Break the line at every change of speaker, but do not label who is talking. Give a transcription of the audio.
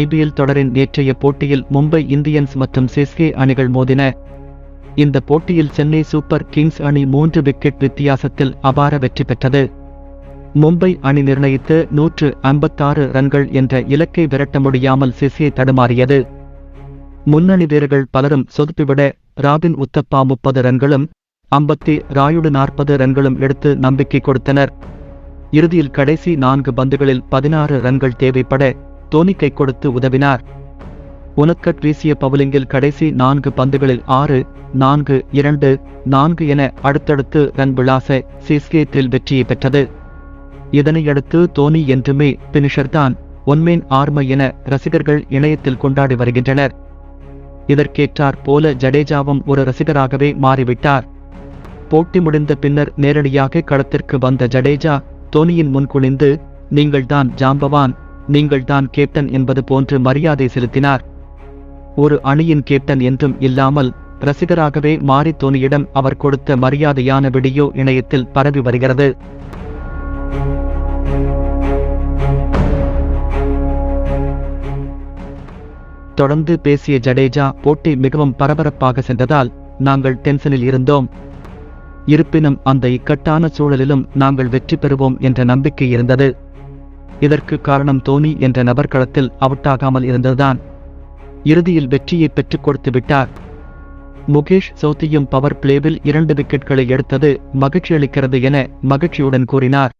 IPL தொடரின் நேற்றைய போட்டியில் மும்பை இந்தியன்ஸ் மற்றும் சிஸ்கே அணிகள் மோதின இந்த போட்டியில் சென்னை சூப்பர் கிங்ஸ் அணி மூன்று விக்கெட் வித்தியாசத்தில் அபார வெற்றி பெற்றது மும்பை அணி நிர்ணயித்து நூற்று ஐம்பத்தாறு ரன்கள் என்ற இலக்கை விரட்ட முடியாமல் சிஸ்கே தடுமாறியது முன்னணி வீரர்கள் பலரும் சொதுப்பிவிட ராபின் உத்தப்பா முப்பது ரன்களும் அம்பத்தி ராயுடு நாற்பது ரன்களும் எடுத்து நம்பிக்கை கொடுத்தனர் இறுதியில் கடைசி நான்கு பந்துகளில் பதினாறு ரன்கள் தேவைப்பட தோனி கை கொடுத்து உதவினார் உனக்கட் வீசிய பவுலிங்கில் கடைசி நான்கு பந்துகளில் ஆறு நான்கு இரண்டு நான்கு என அடுத்தடுத்து ரன் விளாச சிஸ்கேத்தில் வெற்றியை பெற்றது இதனையடுத்து தோனி என்றுமே தான் ஒன்மேன் ஆர்மை என ரசிகர்கள் இணையத்தில் கொண்டாடி வருகின்றனர் இதற்கேற்றார் போல ஜடேஜாவும் ஒரு ரசிகராகவே மாறிவிட்டார் போட்டி முடிந்த பின்னர் நேரடியாக களத்திற்கு வந்த ஜடேஜா தோனியின் முன்குளிந்து நீங்கள்தான் ஜாம்பவான் நீங்கள் தான் கேப்டன் என்பது போன்று மரியாதை செலுத்தினார் ஒரு அணியின் கேப்டன் என்றும் இல்லாமல் ரசிகராகவே மாறி தோனியிடம் அவர் கொடுத்த மரியாதையான வீடியோ இணையத்தில் பரவி வருகிறது தொடர்ந்து பேசிய ஜடேஜா போட்டி மிகவும் பரபரப்பாக சென்றதால் நாங்கள் டென்ஷனில் இருந்தோம் இருப்பினும் அந்த இக்கட்டான சூழலிலும் நாங்கள் வெற்றி பெறுவோம் என்ற நம்பிக்கை இருந்தது இதற்கு காரணம் தோனி என்ற நபர் களத்தில் அவுட்டாகாமல் இருந்ததுதான் இறுதியில் வெற்றியை பெற்றுக் கொடுத்து விட்டார் முகேஷ் சௌத்தியும் பவர் பிளேவில் இரண்டு விக்கெட்களை எடுத்தது மகிழ்ச்சி அளிக்கிறது என மகிழ்ச்சியுடன் கூறினார்